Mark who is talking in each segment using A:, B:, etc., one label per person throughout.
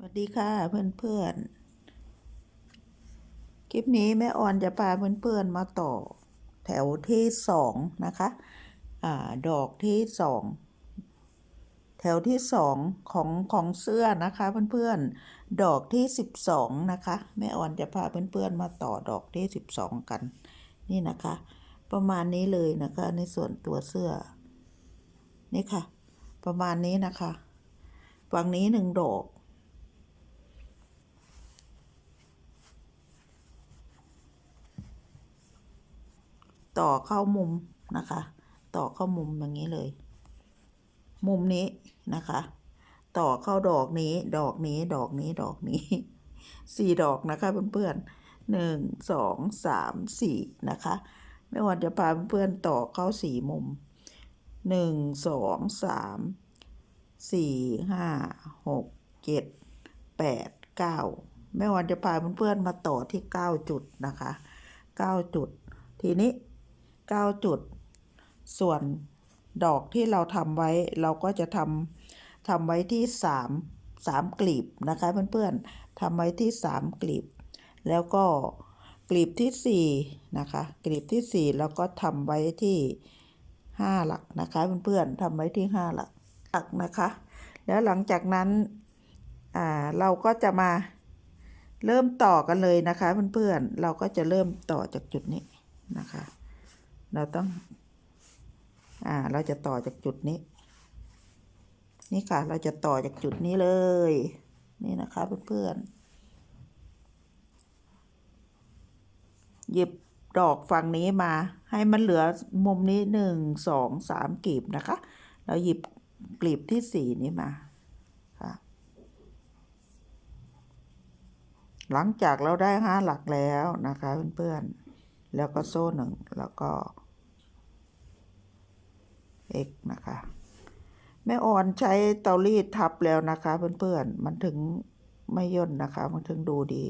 A: สวัสดีค่ะเพื่อนๆ คลิปนี้แม่ออนจะพาเพื่อนๆมาต่อแถวที่สองนะคะอ่าดอกที่สองแถวที่สองของของเสื้อนะคะเพื่อนๆ ดอกที่สิบสองนะคะแม่ออนจะพาเพื่อนๆมาต่อดอกที่สิบสองกัน นี่นะคะ ประมาณนี้เลยนะคะในส่วนตัวเสื้อ นี่ค่ะ ประมาณนี้นะคะ ฝั่งนี้หนึ่งดอก ต่อเข้ามุมนะคะ ต่อเข้ามุมอย่างนี้เลย มุมนี้นะคะ ต่อเข้าดอกนี้ ดอกนี้ ดอกนี้ ดอกนี้ สี่ดอกนะคะเพื่อนๆหนึ่งสองสามสี่นะคะ ไม่ว่าจะพาเพื่อนๆต่อเข้าสี่มุมหนึ่งสองสามสี่ห้าหกเจ็ดแปดเก้าแม่วันจะพาเพื่อนๆมาต่อที่เก้าจุดนะคะเก้าจุด ทีนี้ เก้าจุด ส่วนดอกที่เราทำไว้เราก็จะทำทำไว้ที่สามสามกลีบนะคะเพื่อนๆทำไว้ที่สามกลีบ แล้วก็กลีบที่สี่นะคะกลีบที่สี่แล้วก็ทำไว้ที่ห้าหลักนะคะเพื่อนๆทำไว้ที่ห้าหลักหลักนะคะ แล้วหลังจากนั้นเราก็จะมาเริ่มต่อกันเลยนะคะเพื่อนๆ เราก็จะเริ่มต่อจากจุดนี้นะคะ เราต้อง อ่า เราจะต่อจากจุดนี้ นี่ค่ะ เราจะต่อจากจุดนี้เลย นี่นะคะเพื่อนๆหยิบดอกฝั่งนี้มา ให้มันเหลือมุมนี้หนึ่งสองสามกลีบนะคะ เราหยิบกลีบที่สี่นี้มาค่ะ หลังจากเราได้ห้าหลักแล้วนะคะเพื่อนๆแล้วก็โซ่หนึ่งแล้วก็ x นะคะแม่อ่อนใช้เตารีดทับแล้วนะคะ เพื่อนๆมันถึงไม่ย่นนะคะ มันถึงดูดี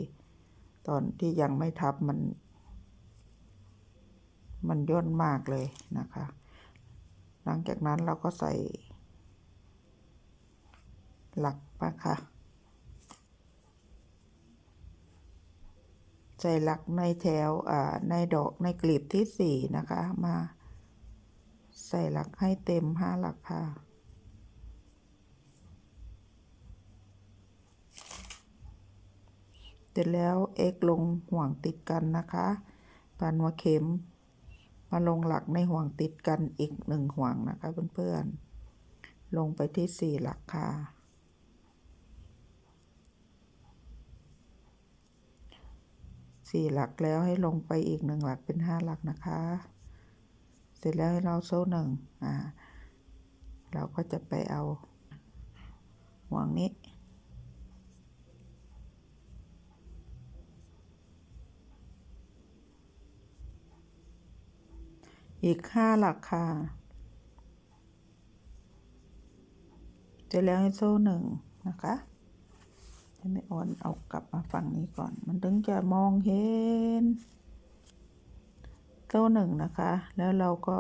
A: ตอนที่ยังไม่ทับมัน มันย่นมากเลยนะคะ หลังจากนั้นเราก็ใส่ หลักนะคะใส่หลักในแถวในดอกในกลีบที่สี่นะคะมา ใส่หลักให้เต็มห้าหลักค่ะ เสร็จแล้ว x ลงห่วงติดกันนะคะปันหัวเข็ม มาลงหลักในห่วงติดกันอีกหนึ่งห่วงนะคะเพื่อนๆ ลงไปที่สี่หลักค่ะ สี่หลักแล้วให้ลงไปอีกหนึ่งหลักเป็นห้าหลักนะคะ เสร็จแล้วให้เราโซ่หนึ่งอ่าเราก็จะไปเอาห่วงนี้ อีกห้าหลักค่ะเสร็จแล้วให้โซ่หนึ่งนะคะให้ไม่อ่อนเอากลับมาฝั่งนี้ก่อน มันถึงจะมองเห็น โซ่หนึ่งนะคะ แล้วเราก็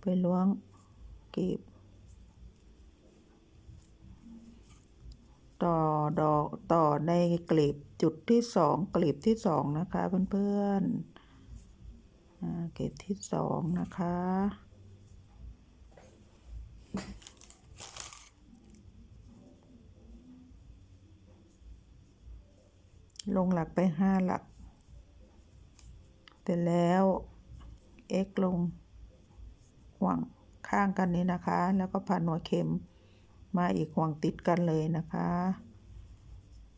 A: ไปล้วงกลีบ ต่อดอกต่อในกลีบจุดที่สองกลีบที่สองนะคะเพื่อนๆกลีบที่สองนะคะลงหลักไปห้าหลัก เสร็จแล้ว x ลงห่วงข้างกันนี้นะคะ แล้วก็พันหัวเข็มมาอีกห่วงติดกันเลยนะคะ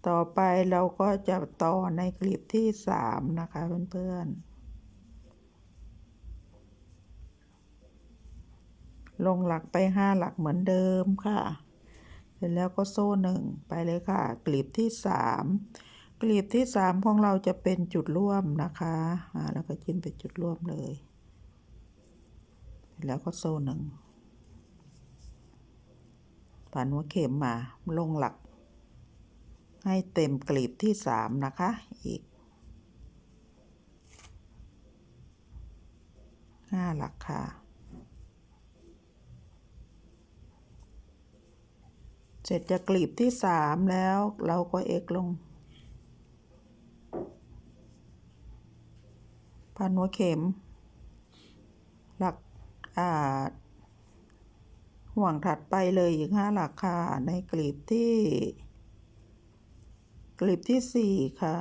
A: ต่อไปเราก็จะต่อในกลีบที่สามนะคะเพื่อนๆ ลงหลักไปห้าหลักเหมือนเดิมค่ะ เสร็จแล้วก็โซ่หนึ่งไปเลยค่ะกลีบที่สาม กลีบที่สามของเราจะเป็นจุดร่วมนะคะอ่าแล้วก็จิ้มเป็นจุดร่วมเลย แล้วก็โซ่หนึ่งผ่านหัวเข็มมาลงหลัก ให้เต็มกลีบที่สามนะคะ อีกห้าหลักค่ะเสร็จจากกลีบที่สามแล้วเราก็เอ็กลง พันหัวเข็ม หลักอ่าห่วงถัดไปเลยอีกห้าหลักค่ะ ในกลีบที่ กลีบที่สี่ค่ะ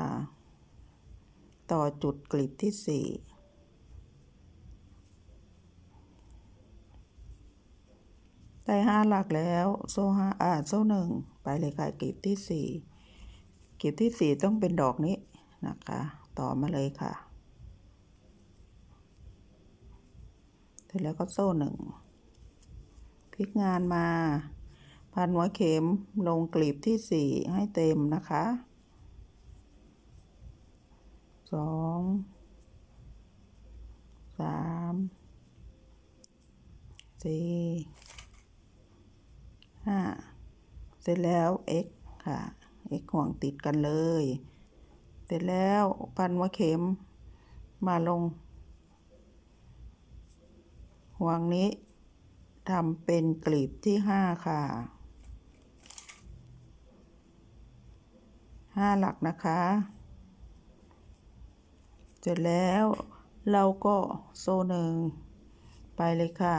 A: ต่อจุดกลีบที่สี่ได้ห้าหลักแล้วโซ่ห้าอ่าโซ่หนึ่งไปเลยค่ะกลีบที่สี่กลีบที่สี่ต้องเป็นดอกนี้นะคะ ต่อมาเลยค่ะ เสร็จแล้วก็โซ่หนึ่งพลิกงานมา พันหัวเข็มลงกลีบที่สี่ให้เต็มนะคะสองสามสี่ห้าเสร็จแล้ว x ค่ะ x ห่วงติดกันเลย เสร็จแล้วพันหัวเข็มมาลง ห่วงนี้ทำเป็นกลีบที่ห้าค่ะห้าหลักนะคะ เสร็จแล้วเราก็โซ่หนึ่งไปเลยค่ะ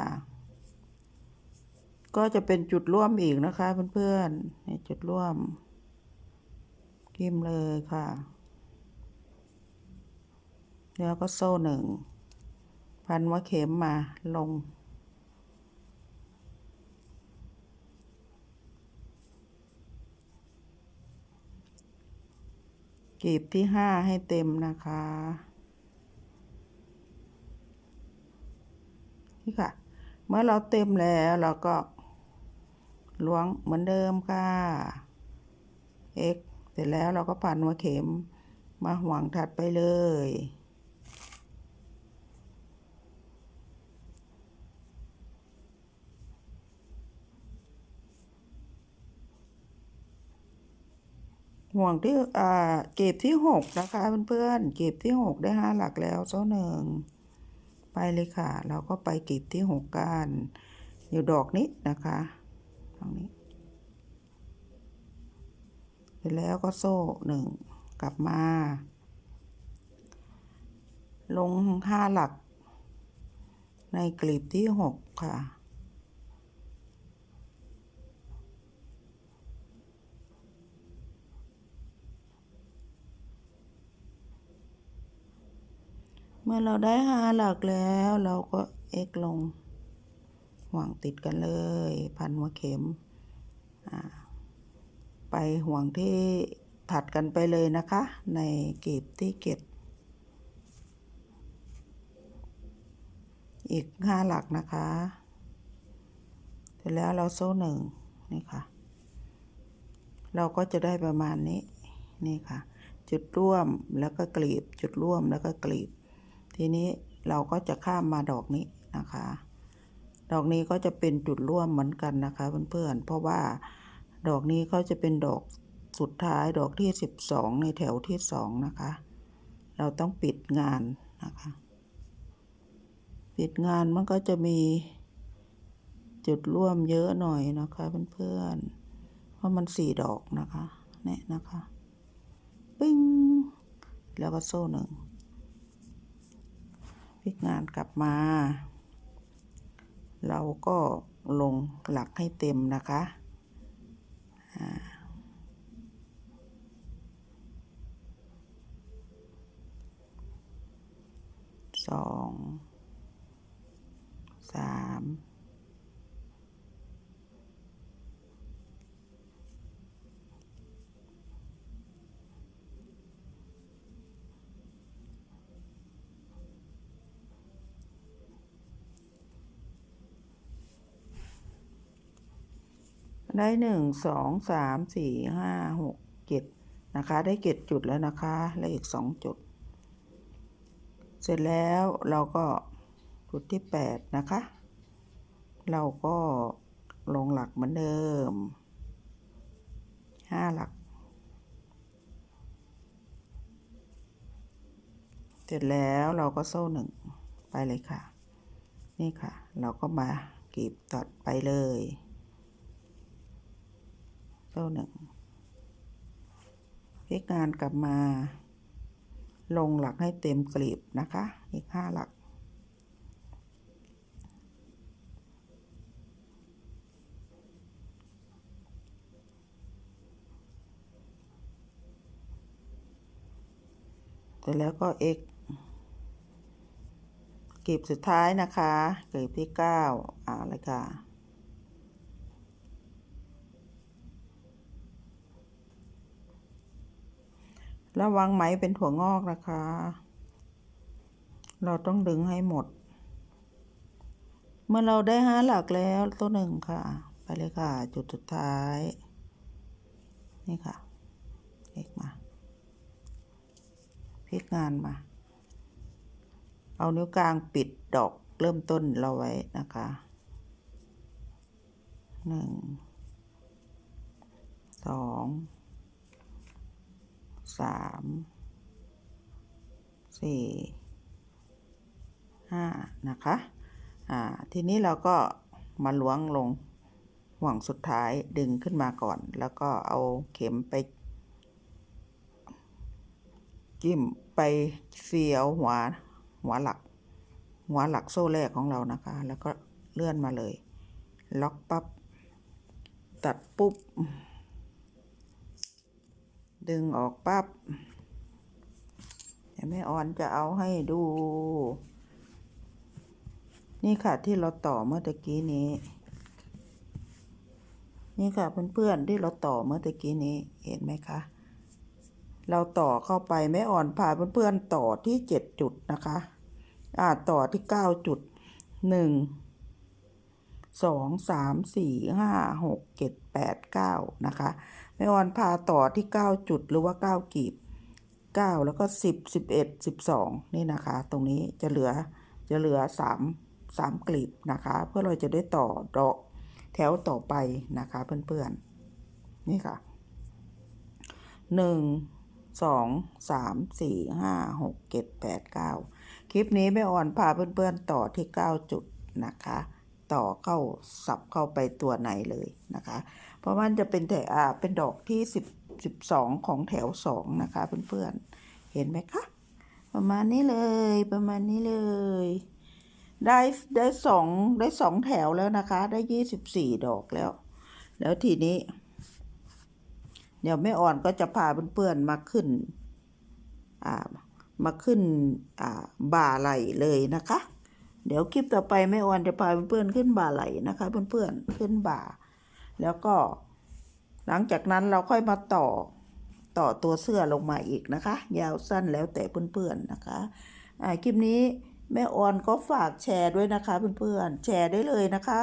A: ก็จะเป็นจุดร่วมอีกนะคะ เพื่อนๆนจุดร่วมกิมเลยค่ะ แล้วก็โซ่หนึ่ง พันว่าเข็มมาลงกีบที่ห้าให้เต็มนะคะ นี่ค่ะ เมื่อเราเต็มแล้วเราก็ล้วงเหมือนเดิมค่ะ x เสร็จแล้วเราก็พันหัวเข็มมาห่วงถัดไปเลย ห่วงที่อ่าเก็บที่หกนะคะเพื่อนๆเก็บที่หกได้ห้าหลักแล้วโซ่หนึ่งไปเลยค่ะ เราก็ไปเก็บที่หกกันอยู่ดอกนี้นะคะตรงนี้เสร็จแล้วก็โซ่หนึ่งกลับมา ลงห้าหลัก ในกลีบที่หกค่ะ เมื่อเราได้ห้าหลักแล้วเราก็เอ็กลงห่วงติดกันเลย พันหัวเข็ม ไปห่วงที่ถัดกันไปเลยนะคะ ในกลีบที่เก็บ อีกห้าหลักนะคะเสร็จแล้วเราโซ่หนึ่งนี่ค่ะ เราก็จะได้ประมาณนี้ นี่ค่ะ จุดร่วมแล้วก็กลีบ จุดร่วมแล้วก็กลีบ ทีนี้เราก็จะข้ามมาดอกนี้นะคะ ดอกนี้ก็จะเป็นจุดร่วมเหมือนกันนะคะเพื่อนๆ เพราะว่าดอกนี้เขาจะเป็นดอกสุดท้ายดอกที่สิบสองในแถวที่สองนะคะ เราต้องปิดงานนะคะ ปิดงานมันก็จะมีจุดร่วมเยอะหน่อยนะคะเพื่อนๆ เพราะมันสี่ดอกนะคะเนี่ยนะคะ ปิ้ง แล้วก็โซ่หนึ่ง ลิกงานกลับมา เราก็ลงหลักให้เต็มนะคะสองสาม ได้หนึ่งสองสามสี่ห้าหกเจ็ดนะคะ ได้เจ็ดจุดแล้วนะคะ แล้วอีกสองจุด เสร็จแล้วเราก็จุดที่แปดนะคะ เราก็ลงหลักเหมือนเดิมห้าหลัก เสร็จแล้วเราก็โซ่หนึ่งไปเลยค่ะ นี่ค่ะ เราก็มากีบตัดไปเลย เข้าหนึ่งพลิกงานกลับมา ลงหลักให้เต็มกลีบนะคะ อีกห้าหลัก เสร็จแล้วก็ x กลีบสุดท้ายนะคะกลีบที่เก้าอ่าเลยค่ะ ระวังไหมเป็นถั่วงอกนะคะ เราต้องดึงให้หมด เมื่อเราได้ห้าหลักแล้วตัวหนึ่งค่ะ ไปเลยค่ะ จุดสุดท้าย นี่ค่ะพลิกมาพลิกงานมา เอานิ้วกลางปิดดอกเริ่มต้นเราไว้นะคะหนึ่งสอง สามสี่ห้านะคะ อ่า ทีนี้เราก็มาล้วงลงห่วงสุดท้ายดึงขึ้นมาก่อน แล้วก็เอาเข็มไปจิ้มไปเสียวหัวหัวหลัก หัวหลักโซ่แรกของเรานะคะ แล้วก็เลื่อนมาเลย ล็อกปับ๊บตัดปุ๊บ ดึงออกปับ๊บเดี๋ยวแม่ออนจะเอาให้ดู นี่ค่ะที่เราต่อเมื่อตะกี้นี้ นี่ค่ะเพื่อนๆที่เราต่อเมื่อตะกี้นี้เห็นไหมคะ เราต่อเข้าไปแม่อ่อนพาเพื่อนๆต่อที่เจ็ดจุดนะคะ อ่าต่อที่เก้าจุดหนึ่ง สองสามสี่ห้าหกเจ็ดแปดเก้านะคะแม่ออนพาต่อที่เก้าจุดหรือว่าเก้ากีบเก้าแล้วก็สิบสิบเอ็ดสิบสองนี่นะคะ ตรงนี้จะเหลือจะเหลือสามสามกลีบนะคะ เพื่อเราจะได้ต่อดอกแถวต่อไปนะคะเพื่อนๆนี่ค่ะหนึ่งสองสามสี่ห้าหกเจ็ดแปดเก้าคลิปนี้แม่ออนพาเพื่อนๆต่อที่เก้าจุดนะคะ ต่อเข้าสับเข้าไปตัวไหนเลยนะคะ เพราะมันจะเป็นแถวอ่าเป็นดอกที่สิบสิบสองของแถวสองนะคะเพื่อนๆเห็นไหมคะประมาณนี้เลยประมาณนี้เลย ได้ได้สองได้สองแถวแล้วนะคะ ได้ยี่สิบสี่ดอกแล้ว แล้วทีนี้ เดี๋ยวแม่อ่อนก็จะพาเพื่อนๆมาขึ้นอ่ามาขึ้นอ่าบ่าไหลเลยนะคะ เดี๋ยวคลิปต่อไปแม่ออนจะพาเพื่อนๆขึ้นบ่าไหลนะคะ เพื่อนๆขึ้นบ่า แล้วก็ หลังจากนั้นเราค่อยมาต่อต่อตัวเสื้อลงมาอีกนะคะ ยาวสั้นแล้วแต่เพื่อนๆนะคะอ่าคลิปนี้แม่ออนก็ฝากแชร์ด้วยนะคะเพื่อนๆแชร์ได้เลยนะคะ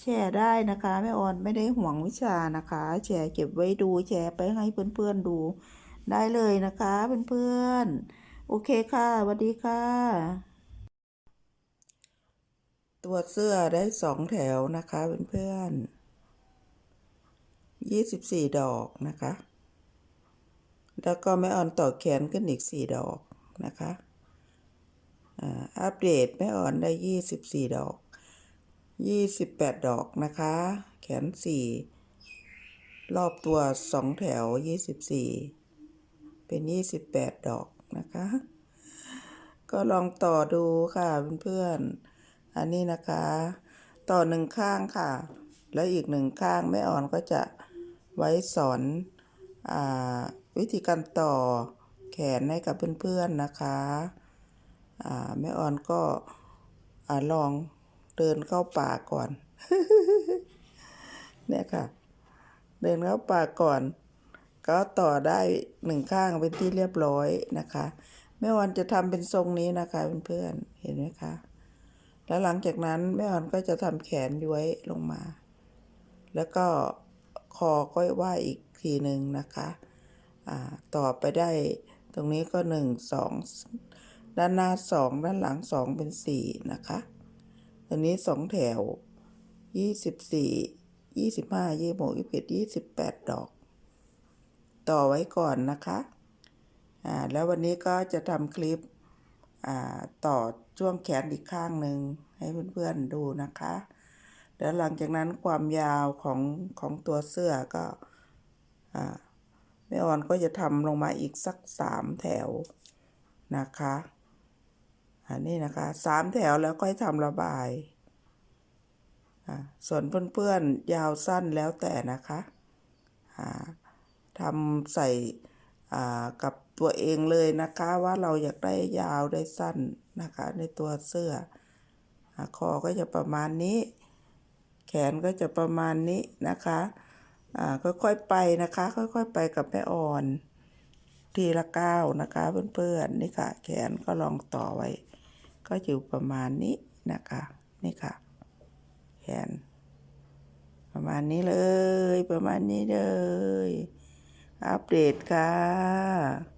A: แชร์ได้นะคะแม่ออนไม่ได้ห่วงวิชานะคะ แชร์เก็บไว้ดูแชร์ไปให้เพื่อนๆดูได้เลยนะคะเพื่อนๆโอเคค่ะสวัสดีค่ะ ตัวเสื้อได้สองแถวนะคะเพื่อนๆยี่สิบสี่ดอกนะคะ แล้วก็แม่ออนต่อแขนขึ้นอีกสี่ดอกนะคะอ่าอัปเดตแม่ออนได้ยี่สิบสี่ดอกยี่สิบแปดดอกนะคะ แขนสี่รอบตัวสองแถวยี่สิบสี่เป็นยี่สิบแปดดอกนะคะ ก็ลองต่อดูค่ะเพื่อนๆ อันนี้นะคะ ต่อหนึ่งข้างค่ะ แล้วอีกหนึ่งข้างแม่อ่อนก็จะไว้สอนอวิธีการต่อแขนให้กับเพื่อนๆนะคะแม่อ่อนก็อลองเดินเข้าป่าก่อน เนี่ยค่ะ เดินเข้าป่าก่อน ก็ต่อได้หนึ่งข้างเป็นที่เรียบร้อยนะคะ แม่ออนจะทำเป็นทรงนี้นะคะเพื่อนๆเห็นไหมคะ แล้วหลังจากนั้นแม่ออนก็จะทำแขนย้วยลงมา แล้วก็คอก็ว่าอีกทีหนึ่งนะคะอ่าต่อไปได้ตรงนี้ก็หนึ่งสองด้านหน้าสองด้านหลังสองเป็นสี่นะคะตรงนี้สองแถวยี่สิบสี่ยี่สิบห้ายี่หกยี่สิเอ็ดยี่สิบแปดดอก ต่อไว้ก่อนนะคะ อ่า แล้ววันนี้ก็จะทำคลิป ต่อช่วงแขนอีกข้างหนึ่งให้เพื่อนๆดูนะคะ แล้วหลังจากนั้นความยาวของของตัวเสื้อก็อ่าแม่ออนก็จะทำลงมาอีกสักสามแถวนะคะอันนี้นะคะสามแถวแล้วก็ให้ทำระบาย ส่วนเพื่อนๆยาวสั้นแล้วแต่นะคะทำใส่กับ ตัวเองเลยนะคะว่าเราอยากได้ยาวได้สั้นนะคะ ในตัวเสื้อคอก็จะประมาณนี้ แขนก็จะประมาณนี้นะคะอ่าค่อยๆไปนะคะ ค่อยๆไปกับแม่อ่อนทีละก้าวนะคะเพื่อนๆนี่ค่ะ แขนก็ลองต่อไว้ ก็อยู่ประมาณนี้นะคะนี่ค่ะ แขน ประมาณนี้เลย ประมาณนี้เลย อัปเดตค่ะ